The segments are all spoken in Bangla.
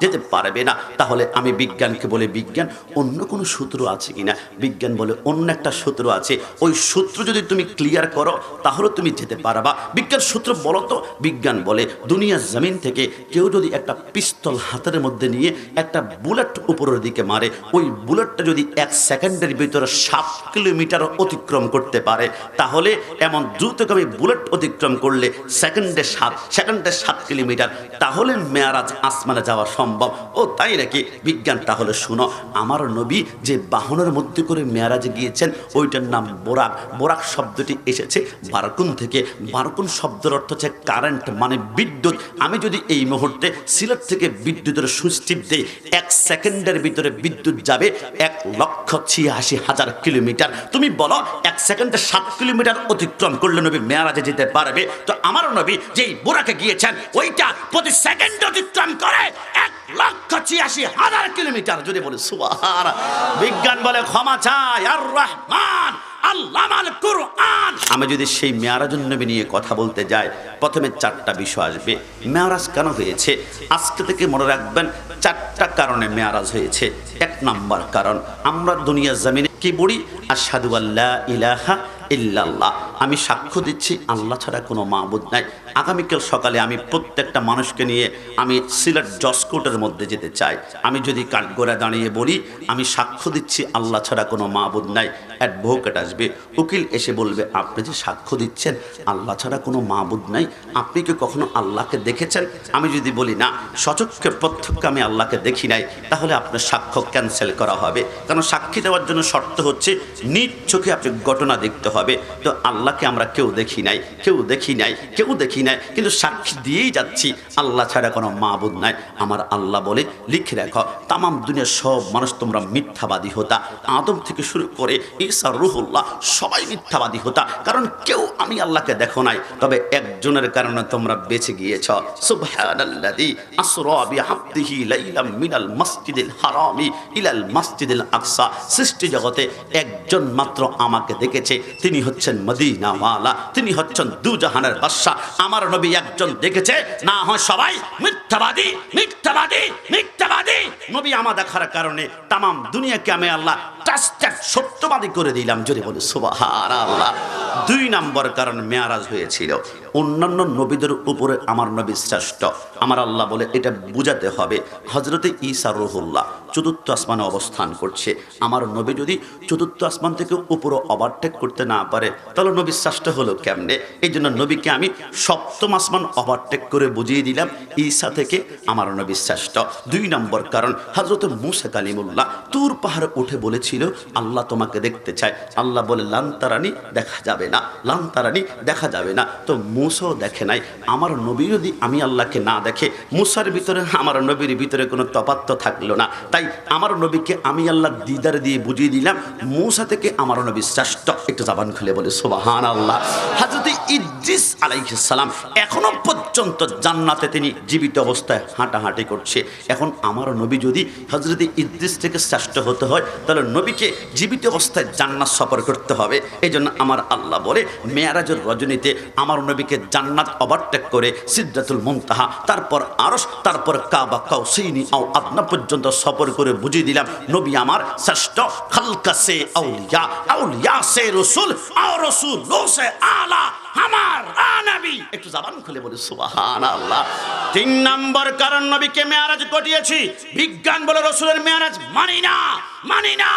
যেতে পারবে না। তাহলে আমি বিজ্ঞানকে বলে, বিজ্ঞান, অন্য কোনো সূত্র আছে কিনা বিজ্ঞান বলে, অন্য একটা সূত্র আছে। ওই সূত্র যদি তুমি ক্লিয়ার করো, তাহলে তুমি যেতে পারবা। বিজ্ঞান সূত্র বলো তো। বিজ্ঞান বলে দুনিয়ার জমিন থেকে কেউ যদি একটা পিস্তল হাতের মধ্যে নিয়ে একটা বুলেট উপরের দিকে মারে, ওই বুলেটটা যদি এক সেকেন্ডের ভিতরে সাত কিলোমিটার অতিক্রম করতে পারে, তাহলে এমন দ্রুতগামী বুলেট অতিক্রম করলে সেকেন্ডে সাত সেকেন্ডে সাত কিলোমিটার, তাহলে মেয়ারাজ আসমানে যাওয়া সম্ভব। ও, তাই নাকি? বিজ্ঞান, তাহলে শুনো, আমার নবী যে বাহনের মধ্যে করে মেয়ারাজে গিয়েছেন, ওইটার নাম বোরাক। বোরাক শব্দটি এসেছে বারকুন থেকে। বারকুন শব্দের অর্থ হচ্ছে কারেন্ট মানে বিদ্যুৎ। আমি যদি এই মুহূর্তে সিলেট থেকে বিদ্যুতের টিপ দেই, এক সেকেন্ডের ভিতরে বিদ্যুৎ যাবে এক লক্ষ ছিয়াশি হাজার কিলোমিটার। তুমি বলো, এক সেকেন্ডে সাত কিলোমিটার অতিক্রম করলে নবী মেয়ারাজে যেতে পারবে? তো আমার নবী যেই বোরাকে গিয়েছেন, ওইটা প্রতি সেকেন্ড অতিক্রম করে এক লক্ষ ছিয়াশি হাজার কিলোমিটার যদি বলে সুবাহার বিজ্ঞান বলে ক্ষমা চায় আর রহমান আমি যদি সেই মেয়ারাজুন নবী নিয়ে কথা বলতে যাই, প্রথমে চারটা বিষয় আসবে। মেয়ারাজ কেন হয়েছে? আজকে থেকে মনে রাখবেন, চারটা কারণে মেয়ারাজ হয়েছে। এক নাম্বার কারণ, আমরা দুনিয়া জমিনে কি বলি সাধু আল্লাহ ইলাহা ইল্লাল্লাহ। আমি সাক্ষ্য দিচ্ছি, আল্লাহ ছাড়া কোনো মাহবুদ নাই। আগামীকাল সকালে আমি প্রত্যেকটা মানুষকে নিয়ে আমি সিলেট জসকোটের মধ্যে যেতে চাই। আমি যদি কাঠগোড়া দাঁড়িয়ে বলি, আমি সাক্ষ্য দিচ্ছি, আল্লাহ ছাড়া কোনো মাহবুদ নাই। অ্যাডভোকেট আসবে, উকিল এসে বলবে, আপনি যে সাক্ষ্য দিচ্ছেন, আল্লাহ ছাড়া কোনো মাহবুদ নাই। আপনি কি কখনো আল্লাহকে দেখেছেন? আমি যদি বলি, না, সচক্ষে প্রত্যক্ষ আমি আল্লাহকে দেখি নাই, তাহলে আপনার সাক্ষ্য ক্যান্সেল করা হবে। কারণ সাক্ষী দেওয়ার জন্য শর্ত হচ্ছে, নিজ চোখে আপনি ঘটনা দেখতে হবে। তো আল্লাহকে আমরা কেউ দেখি নাই, কেউ দেখি নাই, কেউ দেখি নাই, কিন্তু সাক্ষী দিয়েই যাচ্ছি, আল্লাহ ছাড়া কোনো মাহবুদ নাই। আমার আল্লাহ বলে, লিখে রাখো, তামাম দুনিয়ার সব মানুষ তোমরা মিথ্যাবাদী হতা। আদম থেকে শুরু করে ঈসা, রুহুল্লাহ, সবাই মিথ্যাবাদী হতা। কারণ কেউ আমি আল্লাহকে দেখো নাই, তবে একজনের কারণে তোমরা বেঁচে গিয়েছ। সৃষ্টি জগতে একজন মাত্র আমাকে দেখেছে, তিনি হচ্ছেন মদিনাওয়ালা তিনি হচ্ছেন দুজাহানের বাদশা। আমার নবী একজন দেখেছে, না হয় সবাই, মিথ্যাবাদী মিথ্যাবাদী মিথ্যাবাদী। নবী আমা দেখার কারণে তাম দুনিয়াকে আমি আল্লাহ সত্যবাদী করে দিলাম। বলি সুবাহার আল্লাহ দুই নম্বর কারণ মেয়ারাজ হয়েছিল। অন্যান্য নবীদের উপরে আমার নবী শ্রেষ্ঠ। আমার আল্লাহ বলে এটা বুঝাতে হবে। হজরতে ঈসা রহুল্লাহ চতুর্থ আসমানে অবস্থান করছে। আমার নবী যদি চতুর্থ আসমান থেকে উপরে ওভারটেক করতে না পারে, তাহলে নবী শ্রেষ্ঠ হলো কেমনে? এই জন্য নবীকে আমি সপ্তম আসমান ওভারটেক করে বুঝিয়ে দিলাম, ঈসা থেকে আমার নবী শ্রেষ্ঠ। দুই নম্বর কারণ হজরত মুসা কালিমুল্লাহ তুর পাহাড়ে উঠে বলেছিল আল্লাহ তোমাকে দেখতে চায়। আল্লাহ বলে, লান্তারানি দেখা যাবে না, লান্তারানি দেখা যাবে না। তো মুসাও দেখে নাই। আমার নবী যদি আমি আল্লাহকে না দেখে, মুসার ভিতরে, আমার নবীর ভিতরে কোনো তপাত্য থাকল না। তাই আমার নবীকে আমি আল্লাহ দিদার দিয়ে বুঝিয়ে দিলাম, মুসা থেকে আমার নবী শ্রেষ্ঠ। একটু জাবান খুলে বলে সোবাহান আল্লাহ হাজরত ইদ্রিস আলাইসালাম এখনও পর্যন্ত জান্নাতে তিনি জীবিত অবস্থায় হাঁটাহাঁটি করছে। এখন আমার নবী যদি হজরত ইদ্রিস থেকে শ্রেষ্ঠ হতে হয়, তাহলে নবীকে জীবিত অবস্থায় জান্নাত সফর করতে হবে। এই জন্য আমার আল্লাহ বলে, মেয়ারাজের রজনীতে আমার নবীকে জান্নাত ওভারটেক করে সিদ্ধাতুল মুনতাহা, তারপর আরস তারপর কাবা, কাউসিনি আও আপনা পর্যন্ত সফর করে বুঝিয়ে দিলাম, নবী আমার শ্রেষ্ঠ, খালকা সে আউলিয়া আউলিয়া সে রসুল, আও রসুল আলা আমার নবী। একটু জাবান খুলে বলে সুবাহান আল্লাহ তিন নম্বর কারণ নবীকে মেয়ারাজ ঘটিয়েছি বিজ্ঞান বলে রসুলের মেয়ারাজ, মানি না মানি না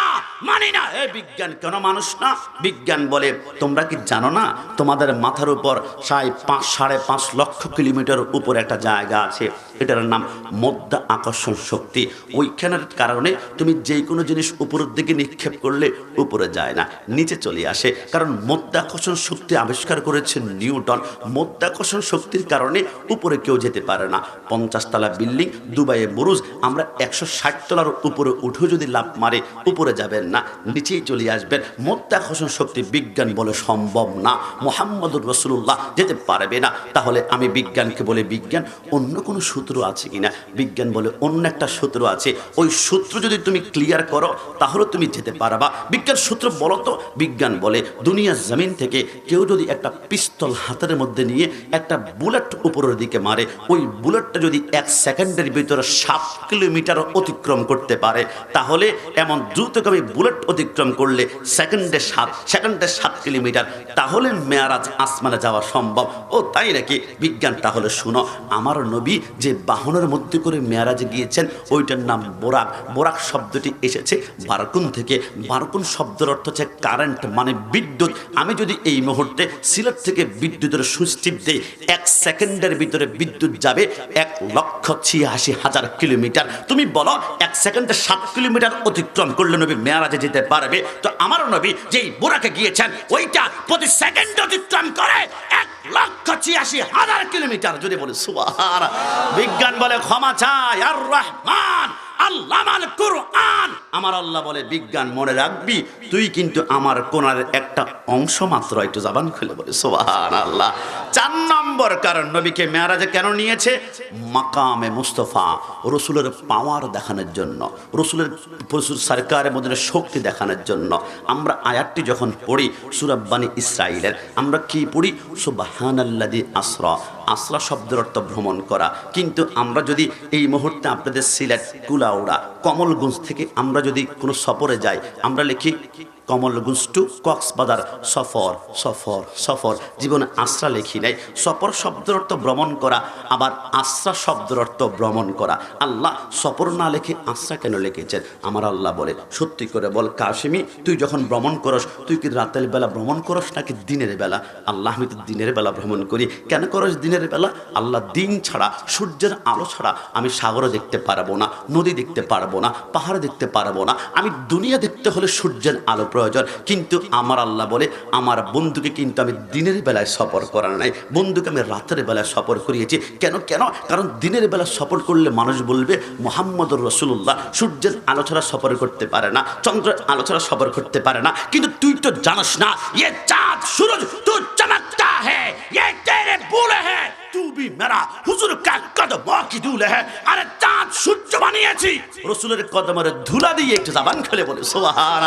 মানি না। এ বিজ্ঞান কেন মানুষ না? বিজ্ঞান বলে, তোমরা কি জানো না, তোমাদের মাথার উপর সাড়ে পাঁচ সাড়ে পাঁচ লক্ষ কিলোমিটার উপর একটা জায়গা আছে। এটার নাম মধ্যা আকর্ষণ শক্তি। ওইখানের কারণে তুমি যে কোনো জিনিস উপরের দিকে নিক্ষেপ করলে উপরে যায় না, নিচে চলে আসে। কারণ মধ্য আকর্ষণ শক্তি আবিষ্কার করেছেন নিউটন। মধ্যাকর্ষণ শক্তির কারণে উপরে কেউ যেতে পারে না। পঞ্চাশ তলা বিল্ডিং, দুবাইয়ে বুরুজ আমরা একশো ষাট তলার উপরে উঠেও যদি লাভ মারে, উপরে যাবেন না না নিচেই চলে আসবেন। মধ্যাকর্ষণ শক্তি বিজ্ঞান বলে সম্ভব না। মোহাম্মদুর রসুল্লাহ যেতে পারবে না। তাহলে আমি বিজ্ঞানকে বলে বিজ্ঞান অন্য কোনো সূত্র আছে কিনা? বিজ্ঞান বলে অন্য একটা সূত্র আছে। ওই সূত্র যদি তুমি ক্লিয়ার করো, তাহলে তুমি যেতে পারবা। বিজ্ঞান সূত্র বলো তো। বিজ্ঞান বলে দুনিয়ার জমিন থেকে কেউ যদি একটা পিস্তল হাতের মধ্যে নিয়ে একটা বুলেট উপরের দিকে মারে। ওই বুলেটটা যদি এক সেকেন্ডের ভিতরে সাত কিলোমিটার অতিক্রম করতে পারে, তাহলে এমন দ্রুতগামী বুলেট অতিক্রম করলে সেকেন্ডে সাত সেকেন্ডে সাত কিলোমিটার, তাহলে মেয়ারাজ আসমানে যাওয়া সম্ভব। ও, তাই নাকি? বিজ্ঞান, তাহলে শুনো, আমার নবী যে বাহনের মধ্যে করে মেয়ারাজে গিয়েছেন, ওইটার নাম বোরাক। বোরাক শব্দটি এসেছে বারকুন থেকে। বারকুন শব্দের অর্থ হচ্ছে কারেন্ট মানে বিদ্যুৎ। আমি যদি এই মুহূর্তে সিলেট থেকে বিদ্যুতের সুইচ টিপ দেই এক সেকেন্ডের ভিতরে বিদ্যুৎ যাবে এক লক্ষ ছিয়াশি হাজার কিলোমিটার। তুমি বলো, এক সেকেন্ডে সাত কিলোমিটার অতিক্রম করলে নবী মেয়ারাজে যেতে পারবে? তো আমার নবী যেই বোরাকে গিয়েছেন, ওইটা প্রতি সেকেন্ড অতিক্রম করে এক লক্ষ ছিয়াশি হাজার কিলোমিটার। যদি বলে সুবাহার বিজ্ঞান বলে ক্ষমা চায় আর রহমান আমার আল্লাহ বলে, বিজ্ঞান মনে রাখবি, তুই কিন্তু আমার কোনার একটা অংশ মাত্র। একটু জবান খুলে বলে সোহান আল্লাহ। চার নম্বর কারণ নবীকে মেয়ারাজে কেন নিয়েছে? মাকামে মুস্তফা, রসুলের পাওয়ার দেখানোর জন্য, রসুলের রসুল সরকারের মধ্যে শক্তি দেখানোর জন্য। আমরা আয়াতটি যখন পড়ি সুরাব্বানি ইসরাইলের আমরা কি পড়ি? সুবাহান আল্লাদি আসরা। আসরা শব্দের অর্থ ভ্রমণ করা। কিন্তু আমরা যদি এই মুহূর্তে আপনাদের সিলেট, কুলাউড়া, কমলগঞ্জ থেকে আমরা যদি কোনো সফরে যাই, আমরা লিখি কমলগঞ্জ টু কক্সবাজার সফর সফর সফর। জীবনে আশ্রা লেখি নাই। সফর শব্দের অর্থ ভ্রমণ করা, আবার আশ্রা শব্দের অর্থ ভ্রমণ করা। আল্লাহ সফর না লেখে আশ্রা কেন লিখেছেন? আমার আল্লাহ বলে সত্যি করে বল কাশিমি, তুই যখন ভ্রমণ করস, তুই কি রাতের বেলা ভ্রমণ করস নাকি দিনের বেলা? আল্লাহ, আমি তো দিনের বেলা ভ্রমণ করি। কেন করস দিনের বেলা? আল্লাহ দিন ছাড়া, সূর্যের আলো ছাড়া আমি সাগরও দেখতে পারব না, নদী দেখতে পারব না, পাহাড় দেখতে পারব না। আমি দুনিয়া দেখতে হলে সূর্যের আলো প্রয়োজন। কিন্তু আমার আল্লাহ বলে, আমার বন্ধুকে কিন্তু আমি দিনের বেলায় সফর করা নাই। বন্ধুকে আমি রাতের বেলায় সফর করিয়েছি। কেন? কেন? কারণ দিনের বেলা সফর করলে মানুষ বলবে, মোহাম্মদুর রসুল্লাহ সূর্যের আলোচনা সফর করতে পারে না, চন্দ্রের আলোচনা সফর করতে পারে না। কিন্তু তুই তো জানাস না ইয়ে চাঁদ, সুরজ তু তু মেরা, হুজুর কা কদম কি দুলে হ্যাঁ আরে চাঁদ সূর্য বানিয়েছি। রসুলের কদমের ধুলা দিয়ে একটু জাবান খেলে বলে সোহান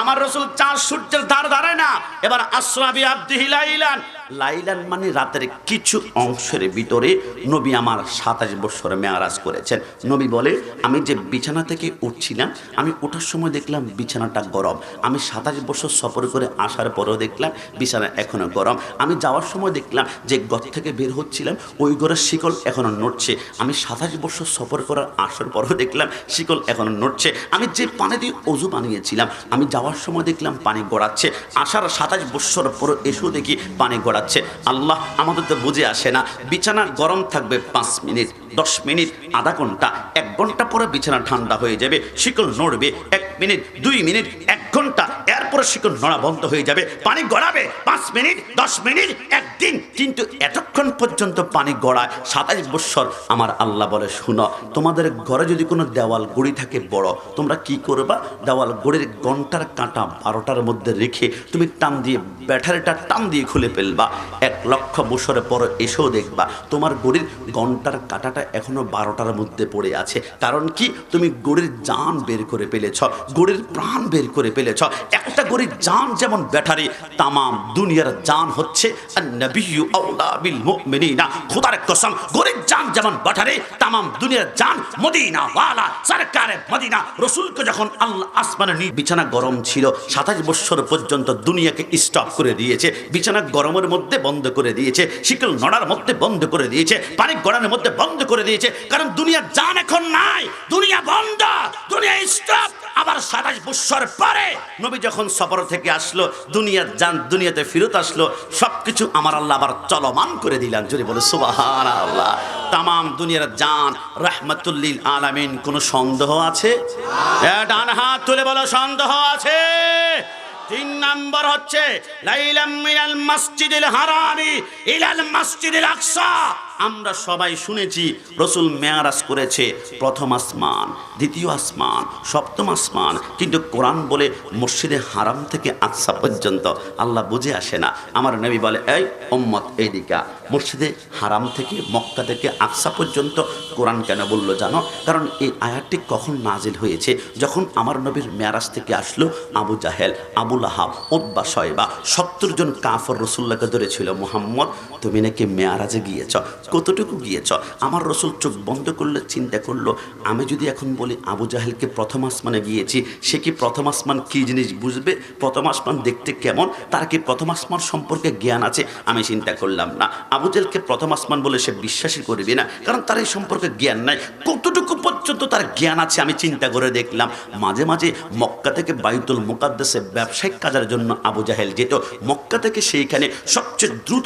আমার রসুল চাঁদ সূর্যের ধার ধারে না, এবার আশ্রাবি আব্দি লাইলান। লাইলান মানে রাতের কিছু অংশের ভিতরে নবী আমার সাতাশ বছর মেয়ারাজ করেছেন। নবী বলে, আমি যে বিছানা থেকে উঠছিলাম, আমি ওঠার সময় দেখলাম বিছানাটা গরম। আমি সাতাশ বছর সফর করে আসার পরেও দেখলাম বিছানা এখনও গরম। আমি যাওয়ার সময় দেখলাম যে ঘর থেকে বের হচ্ছিলাম, ওই ঘরের শিকল এখনও নড়ছে। আমি সাতাশ বছর সফর করার আসার পরেও দেখলাম শিকল এখনও নড়ছে। আমি যে পানি দিয়ে অজু বানিয়েছিলাম, আমি যাওয়ার সময় দেখলাম পানি গড়াচ্ছে। আসার সাতাশ বছর পর এসেও দেখি পানি গড়াচ্ছে আল্লাহ আমাদের তো বুঝে আসে না। বিছানা গরম থাকবে পাঁচ মিনিট, দশ মিনিট, আধা ঘণ্টা। এক ঘণ্টা পরে বিছানা ঠান্ডা হয়ে যাবে, শিকল নড়বে। এক মিনিট, দুই মিনিট, এক ঘণ্টা। শিকল নড়া বন্ধ হয়ে যাবে, পানি গড়াবে। পাঁচ মিনিট, দশ মিনিট, একদিন। কিন্তু এতক্ষণ পর্যন্ত পানি গড়ায় সাতাশ বৎসর আমার আল্লাহ বলে, শুনো, তোমাদের ঘরে যদি কোনো দেওয়াল গড়ি থাকে বড়, তোমরা কি করবা? দেওয়াল গড়ির ঘণ্টার কাঁটা বারোটার মধ্যে রেখে তুমি টান দিয়ে, ব্যাটারিটা টান দিয়ে খুলে ফেলবা। এক লক্ষ বছরের পর এসেও দেখবা, তোমার গড়ির ঘণ্টার কাঁটাটা এখনও বারোটার মধ্যে পড়ে আছে। কারণ কি? তুমি গড়ির জান বের করে ফেলেছ, গড়ির প্রাণ বের করে ফেলেছ। একটা গড়ির জান যেমন ব্যাটারি, তামাম দুনিয়ার জান হচ্ছে কসম, গরিব জান যেমন ব্যাটারি দুনিয়ার জান মদিনা ওয়ালা সরকারে মদিনা। যখন আল্লাহ আসমানে বিছানা গরম ছিল, সাতাশ বছর পর্যন্ত দুনিয়াকে স্টপ করে দিয়েছে, বিছানা গরমের মধ্যে বন্ধ করে দিয়েছে, শিকল নড়ার মধ্যে বন্ধ করে দিয়েছে, পানি গড়ানোর মধ্যে বন্ধ করে দিয়েছে, কারণ দুনিয়ার জান এখন নাই, দুনিয়া বন্ধ, দুনিয়া স্টপ আবার সাতাশ বছর পরে নবী যখন সফর থেকে আসলো দুনিয়ার যান, দুনিয়াতে ফিরত আসলো, সবকিছু আমার আল্লাহ আবার চলমান করে দিলাম যদি বলে সুবাহান আল্লাহ তামাম দুনিয়ার জান, রহমতুল্লিল আলামিন, কোনো সন্দেহ আছে? ডান হাত তুলে বলো, সন্দেহ আছে? তিন নাম্বার হচ্ছে, লাইলাম মিনাল মসজিদিল হারামি, ইলাল মসজিদিল আকসা। আমরা সবাই শুনেছি, রসুল মেয়ারাজ করেছে প্রথম আসমান, দ্বিতীয় আসমান, সপ্তম আসমান। কিন্তু কোরআন বলে মসজিদে হারাম থেকে আকসা পর্যন্ত আল্লাহ বুঝে আসে না। আমার নবী বলে, এই ওম্মত এইদিকা, মসজিদে হারাম থেকে, মক্কা থেকে আকসা পর্যন্ত কোরআন কেন বলল জানো? কারণ এই আয়াতটি কখন নাজিল হয়েছে? যখন আমার নবীর মেয়ারাজ থেকে আসলো আবু জাহেল আবুল আহাব ওব্বা শয়বা, সত্তর জন কাফর রসুল্লাহকে ধরেছিল, মোহাম্মদ, তুমি নাকি মেয়ারাজে গিয়েছ? কতটুকু গিয়েছ? আমার রসুল চোখ বন্ধ করলে, চিন্তা করল, আমি যদি এখন বলি আবু জাহেলকে প্রথম আসমানে গিয়েছি, সে কি প্রথম আসমান কী জিনিস বুঝবে? প্রথম আসমান দেখতে কেমন? তার কি প্রথম আসমান সম্পর্কে জ্ঞান আছে? আমি চিন্তা করলাম না। আবু জাহেলকে প্রথম আসমান বলে সে বিশ্বাসই করবে না, কারণ তার এই সম্পর্কে জ্ঞান নাই। কতটুকু পর্যন্ত তার জ্ঞান আছে আমি চিন্তা করে দেখলাম। মাঝে মাঝে মক্কা থেকে বায়ুতুল মুকাদ্দাসে ব্যবসায়িক কাজের জন্য আবু জাহেল যেত। মক্কা থেকে সেইখানে সবচেয়ে দ্রুত